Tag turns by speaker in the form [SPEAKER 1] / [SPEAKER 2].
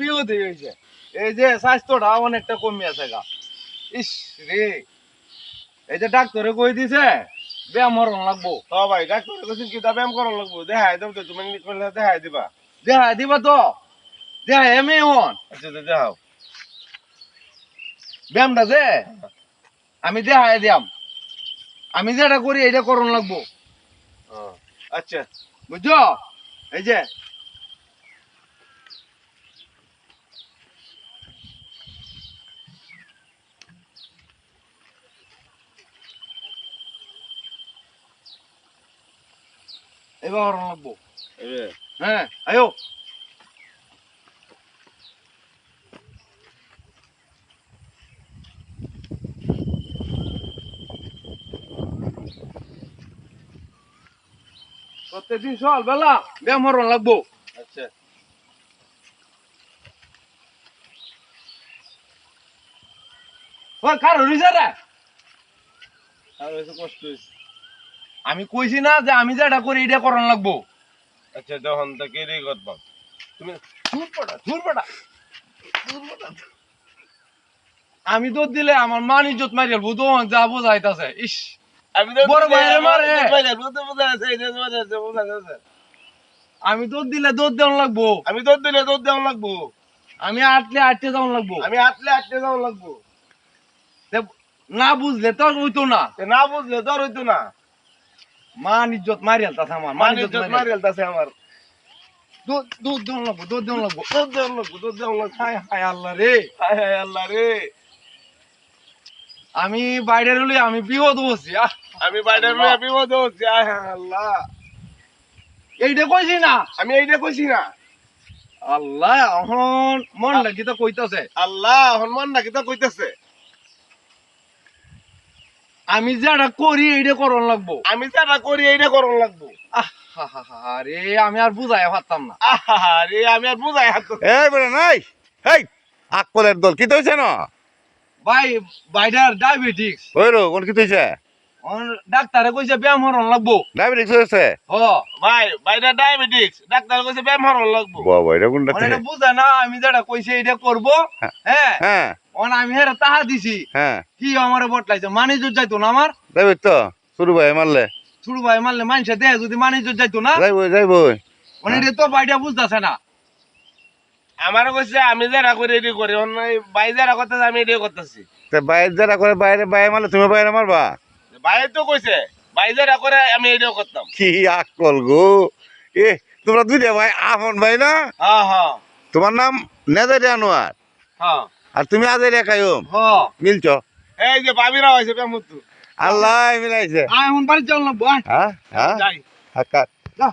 [SPEAKER 1] বিরোধী হয়েছে। এই যে স্বাস্থ্যটা অনেকটা কমে আছে গা। ইস রে। এই যে ডাক্তারে কই দিছে? ব্যায়াম মরণ লাগবো।
[SPEAKER 2] তো ভাই ডাক্তার কাছে কি ব্যায়াম করা লাগবো? দেখাই দাও তো তুমি করলে দেখাই দিবা।
[SPEAKER 1] দেহা দিবা তো। দেহা এমনি হন।
[SPEAKER 2] আচ্ছা দেখাও।
[SPEAKER 1] ব্যায়ামটা যে আমি দিয়াম। আমি যেটা করি এটা করণ লাগবো।
[SPEAKER 2] আচ্ছা
[SPEAKER 1] বুঝছ? এই যে এবার করণ লাগবো হ্যাঁ আয়ো। প্রত্যেকদিন সকাল বেলা ব্যায়াম হরণ লাগবো।
[SPEAKER 2] আচ্ছা।
[SPEAKER 1] কার হরিছে রে?
[SPEAKER 2] আর কষ্ট হয়েছে
[SPEAKER 1] আমি কইছি না যে আমি যেটা করি এটা করণ লাগবো।
[SPEAKER 2] আচ্ছা যখন থেকে রে করবাম তুমি
[SPEAKER 1] দূর পড়া দূর পড়া আমি তো দিলে আমার মান ইজ্জত মারি ফেলব তো যা বোঝাইতাছে। ইস
[SPEAKER 2] আমি তো
[SPEAKER 1] বড় ভাইয়ের মারে। আমি তো দিলে দৌড় দেওয়ান লাগবো।
[SPEAKER 2] আমি তোর দিলে তোর দেওয়া লাগবো।
[SPEAKER 1] আমি আটলে আটতে যাওয়ান লাগবো।
[SPEAKER 2] আমি আটলে আটলে যাওয়া লাগবো।
[SPEAKER 1] তে না বুঝলে তো আর হইতো না।
[SPEAKER 2] তে না বুঝলে তোর হইতো না।
[SPEAKER 1] মান ইজ্জত মারি ফেলতাছে আমার মান
[SPEAKER 2] মানে
[SPEAKER 1] ইজ্জত
[SPEAKER 2] মারি হেলতাছে আমার
[SPEAKER 1] দৌড় দেওয়ান লাগবো দেওয়ান লাগবো
[SPEAKER 2] দেওয়া লাগবো দেওয়া লাগবো।
[SPEAKER 1] হায় হায় আল্লাহ রে।
[SPEAKER 2] হায় হায় আল্লাহ রে।
[SPEAKER 1] আমি বাইরে রইলে আমি বিপদ আহ।
[SPEAKER 2] আমি বাইরে রয়ে বিপদ হচ্ছি হায় হায় আল্লাহ।
[SPEAKER 1] এইটা কইছি না।
[SPEAKER 2] আমি এইটা কইছি না।
[SPEAKER 1] আল্লাহ এখন মন লাগি তো কইতাছে।
[SPEAKER 2] আল্লাহ হনুমান নাকি তো কইতেছে।
[SPEAKER 1] আমি যেটা করি এইটা করণ লাগবো।
[SPEAKER 2] আমি যেটা করি এইটা করন লাগবো।
[SPEAKER 1] আরে আমি আর বুঝাই পারতাম না।
[SPEAKER 2] আহা রে আমি আর বুঝাই
[SPEAKER 3] এই বলে নাই এই আকলের দল কি তৈছে না?
[SPEAKER 1] ভাই ভাইটার ডায়াবেটিক্স
[SPEAKER 3] ওই রো কোন কি তৈছে
[SPEAKER 1] ডাক্তারে কইছে ব্যায়াম হরণ লাগবো।
[SPEAKER 3] ডায়াবেটিক্স হয়েছে?
[SPEAKER 1] হ
[SPEAKER 2] ভাই বাইরে ডায়াবেটিস ডাক্তার কইছে ব্যায়াম হরন লাগবো।
[SPEAKER 3] বাবা এটা কোনটা
[SPEAKER 1] মানে এটা বুঝে না আমি যেটা কইছে এটা করব। হ্যাঁ।
[SPEAKER 3] হ্যাঁ।
[SPEAKER 1] অন আমি হেরে তাহা দিছি।
[SPEAKER 3] হ্যাঁ।
[SPEAKER 1] কি আমারে বটলাইছে মানিজ যাইতো না আমার?
[SPEAKER 3] যাইব তো শুরু ভাই মারলে।
[SPEAKER 1] ছোট ভাই মারলে মানুষে দেয় যদি মানিজ যাইতো না?
[SPEAKER 3] যাইব যাইব
[SPEAKER 1] মানে এটা তো বাইটা বুঝতেছে না।
[SPEAKER 2] আমার কইছে আমি যারা করি এটি করি। অন্য ভাই যারা করতেছে আমি এটাই করতেছি।
[SPEAKER 3] তে বাইরে যারা করে বাইরে বাইরে মারলে তুমি বাইরে মারবা?
[SPEAKER 2] ভাই তো কইছে ভাই যারা করে আমি এটাও করতাম।
[SPEAKER 3] কি আকল গো। এ তোমরা দুইটা ভাই আপন ভাই না?
[SPEAKER 2] হ্যাঁ হ্যাঁ।
[SPEAKER 3] তোমার নাম নেদারি আনোয়ার?
[SPEAKER 2] হ্যাঁ।
[SPEAKER 3] আর তুমি আজের কায়ুম
[SPEAKER 1] হ
[SPEAKER 3] মিলছ?
[SPEAKER 2] এই যে বাবিরা হয়েছে ব্যায়াম
[SPEAKER 3] আল্লাহ মিলাইছে।
[SPEAKER 1] আয় এখন বাড়ি চল না বয়
[SPEAKER 3] হ্যাঁ হ্যাঁ।
[SPEAKER 2] যাই।
[SPEAKER 3] হাক্কা